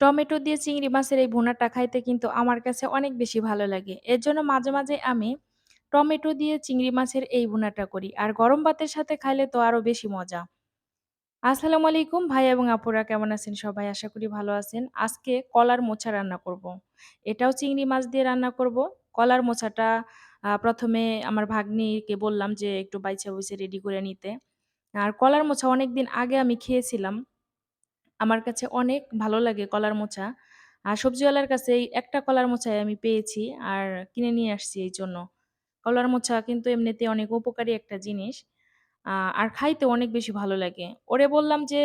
Tomato দিয়ে চিংড়ি মাছের এই ভুনাটা খাইতে কিন্তু আমার কাছে অনেক বেশি ভালো লাগে। এর জন্য মাঝে, মাঝে আমি টমেটো দিয়ে চিংড়ি মাছের এই ভুনাটা করি। আর গরম ভাতের সাথে খাইলে তো আরও বেশি মজা। আসসালামু আলাইকুম ভাই এবং আপুরা কেমন আছেন সবাই? আশা করি ভালো আছেন। আজকে কলার মোচা রান্না করব। এটাও চিংড়ি মাছ দিয়ে রান্না করব। কলার মোচাটা প্রথমে আমার ভাগ্নিকে বললাম যে একটু বাইছা-বুইছা রেডি করে নিতে। আর কলার মোচা অনেকদিন আগে আমি খেয়েছিলাম। আমার কাছে অনেক ভালো লাগে কলার মোচা। আর সবজিওয়ালার কাছে এই একটা কলার মোচাই আমি পেয়েছি আর কিনে নিয়ে আসছি এই জন্য। কলার মোচা কিন্তু এমনিতে অনেক উপকারী একটা জিনিস। আর খাইতে অনেক বেশি ভালো লাগে। ওরে বললাম যে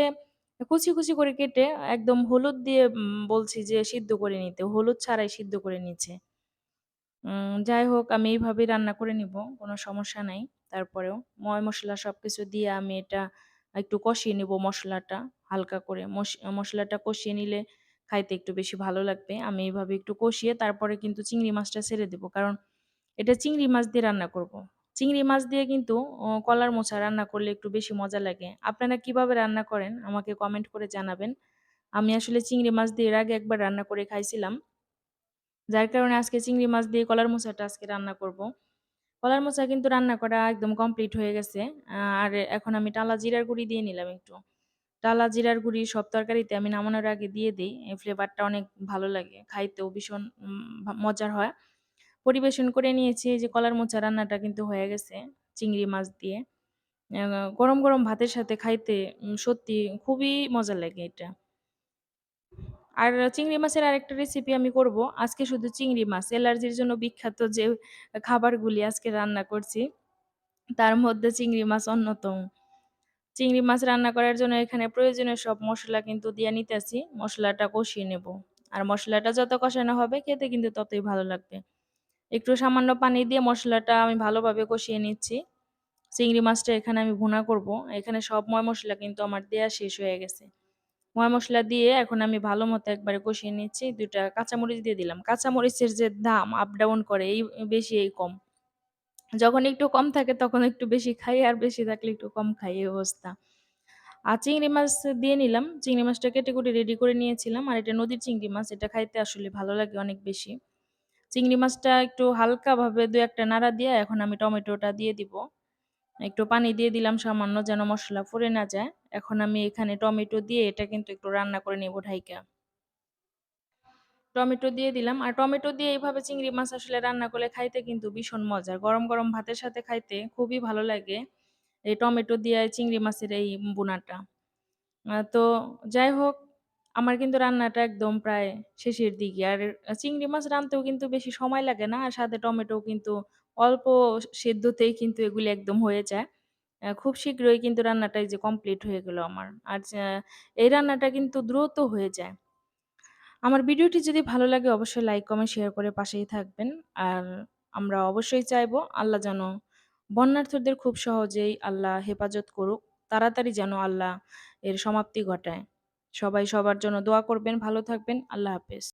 কুচি, কুচি করে কেটে একদম হলুদ দিয়ে বলছি যে সিদ্ধ করে নিতে। হলুদ ছাড়াই সিদ্ধ করে নিচ্ছে। উম যাই হোক আমি এইভাবেই রান্না করে নিব। কোনো সমস্যা নাই। তারপরেও ময় মসলা সবকিছু দিয়ে আমি এটা একটু কষিয়ে নিবো মশলাটা হালকা করে। মস মসলাটা কষিয়ে নিলে খাইতে একটু বেশি ভালো লাগবে। আমি এভাবে একটু কষিয়ে তারপরে কিন্তু চিংড়ি মাছটা ছেড়ে দেবো। কারণ এটা চিংড়ি মাছ দিয়ে রান্না করব। চিংড়ি মাছ দিয়ে কিন্তু কলার মোচা রান্না করলে একটু বেশি মজা লাগে। আপনারা কীভাবে রান্না করেন আমাকে কমেন্ট করে জানাবেন। আমি আসলে চিংড়ি মাছ দিয়ে এর আগে একবার রান্না করে খাইছিলাম। যার কারণে আজকে চিংড়ি মাছ দিয়ে কলার মোচাটা আজকে রান্না করব। কলার মোচা কিন্তু রান্না করা একদম কমপ্লিট হয়ে গেছে। আর এখন আমি টালা জিরার গুঁড়ি দিয়ে নিলাম একটু। টালা জিরার গুঁড়ি সব তরকারিতে আমি নামানোর আগে দিয়ে দিই এই ফ্লেভারটা অনেক ভালো লাগে। খাইতেও ভীষণ মজার হয়। পরিবেশন করে নিয়েছি যে কলার মোচা রান্নাটা কিন্তু হয়ে গেছে চিংড়ি মাছ দিয়ে। গরম, গরম ভাতের সাথে খাইতে সত্যি খুবই মজা লাগে এটা। আর চিংড়ি মাছের আরেকটা রেসিপি আমি করব। আজকে শুধু চিংড়ি মাছ। অ্যালার্জির জন্য বিখ্যাত যে খাবারগুলি আজকে রান্না করছি, তার মধ্যে চিংড়ি মাছ অন্যতম। চিংড়ি মাছ রান্না করার জন্য এখানে প্রয়োজনীয় সব মশলা কিন্তু দিয়ে নিতেছি। মশলাটা কষিয়ে নেব। আর মশলাটা যত কষানো হবে খেতে কিন্তু ততই ভালো লাগবে। একটু সামান্য পানি দিয়ে মশলাটা আমি ভালোভাবে কষিয়ে নিচ্ছি। চিংড়ি মাছটা এখানে আমি ভুনা করব। এখানে সব ময় মশলা কিন্তু আমার দেয়া শেষ হয়ে গেছে। ময় মশলা দিয়ে এখন আমি ভালো মতো একবারে কষিয়ে নিচ্ছি। ২ টা কাঁচামরিচ দিয়ে দিলাম। কাঁচামরিচের যে দাম আপ ডাউন করে, এই বেশি, এই কম। যখন একটু কম থাকে, তখন একটু বেশি খাই, আর বেশি থাকলে একটু কম খাই, এই অবস্থা। আর চিংড়ি মাছ দিয়ে নিলাম। চিংড়ি মাছটা কেটে-কুটে রেডি করে নিয়েছিলাম। আর এটা নদীর চিংড়ি মাছ। এটা খাইতে আসলে ভালো লাগে অনেক বেশি। চিংড়ি মাছটা একটু হালকাভাবে ২-১ টা নাড়া দিয়ে এখন আমি টমেটোটা দিয়ে দিব। একটু পানি দিয়ে দিলাম সামান্য যেন মসলা পুড়ে না যায়। এখন আমি এখানে টমেটো দিয়ে এটা কিন্তু একটু রান্না করে নেব ঢাইকা। টমেটো দিয়ে দিলাম। আর টমেটো দিয়ে এইভাবে চিংড়ি মাছ আসলে রান্না করলে খাইতে কিন্তু ভীষণ মজার। গরম, গরম ভাতের সাথে খাইতে খুবই ভালো লাগে। এই টমেটো দিয়ে চিংড়ি মাছের এই বোনাটা তো যাই হোক আমার কিন্তু রান্নাটা একদম প্রায় শেষের দিকে। আর চিংড়ি মাছ রানতেও কিন্তু বেশি সময় লাগে না। আর সাথে টমেটোও কিন্তু অল্প সেদ্ধতেই কিন্তু এগুলি একদম হয়ে যায়। খুব শীঘ্রই কিন্তু রান্নাটা এই যে কমপ্লিট হয়ে গেল আমার। আর এই রান্নাটা কিন্তু দ্রুত হয়ে যায়। আমার ভিডিওটি যদি ভালো লাগে অবশ্যই লাইক, কমেন্ট, শেয়ার করে পাশেই থাকবেন। আর আমরা অবশ্যই চাইব আল্লাহ যেন বন্যার্থদের খুব সহজেই আল্লাহ হেফাজত করুক। তাড়াতাড়ি যেন আল্লাহ এর সমাপ্তি ঘটায়। সবাই সবার জন্য দোয়া করবেন, ভালো থাকবেন। আল্লাহ হাফেজ।